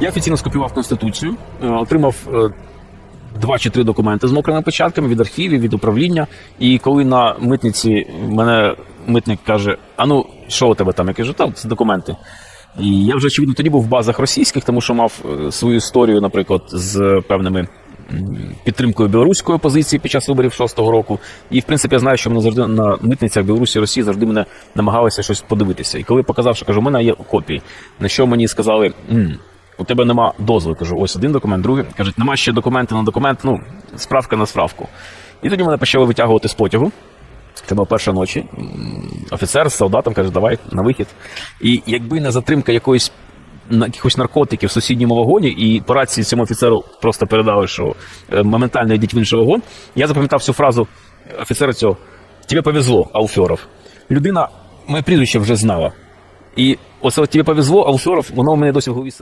Я офіційно скопіював конституцію, е, отримав е, два чи три документи з мокрими печатками від архівів, від управління. І коли на митниці мене митник каже: А ну, що у тебе там? Я кажу, там це документи. І я вже очевидно тоді був в базах російських, тому що мав е, свою історію, наприклад, з певними підтримкою білоруської опозиції під час виборів 6-го року. І в принципі я знаю, що мене завжди на митницях Білорусі і Росії завжди мене намагалися щось подивитися. І коли показав, що кажу, у мене є копії, на що мені сказали. «М, у тебе нема дозволу. Кажу, ось один документ, другий. Кажуть, нема ще документи на документ, ну, справка на справку. І тоді мене почали витягувати з потягу. Це була перша ночі. Офіцер з солдатом каже, давай на вихід. І якби не затримка якоїсь якихось наркотиків в сусідньому вагоні, і по рації цьому офіцеру просто передали, що е, моментально йдіть в інший вагон. Я запам'ятав всю фразу офіцера цього: Тебе повезло, Алфьоров. Людина моє прізвище вже знала. І оце тебе повезло, Алфьоров, воно у мене досі в голові сидить.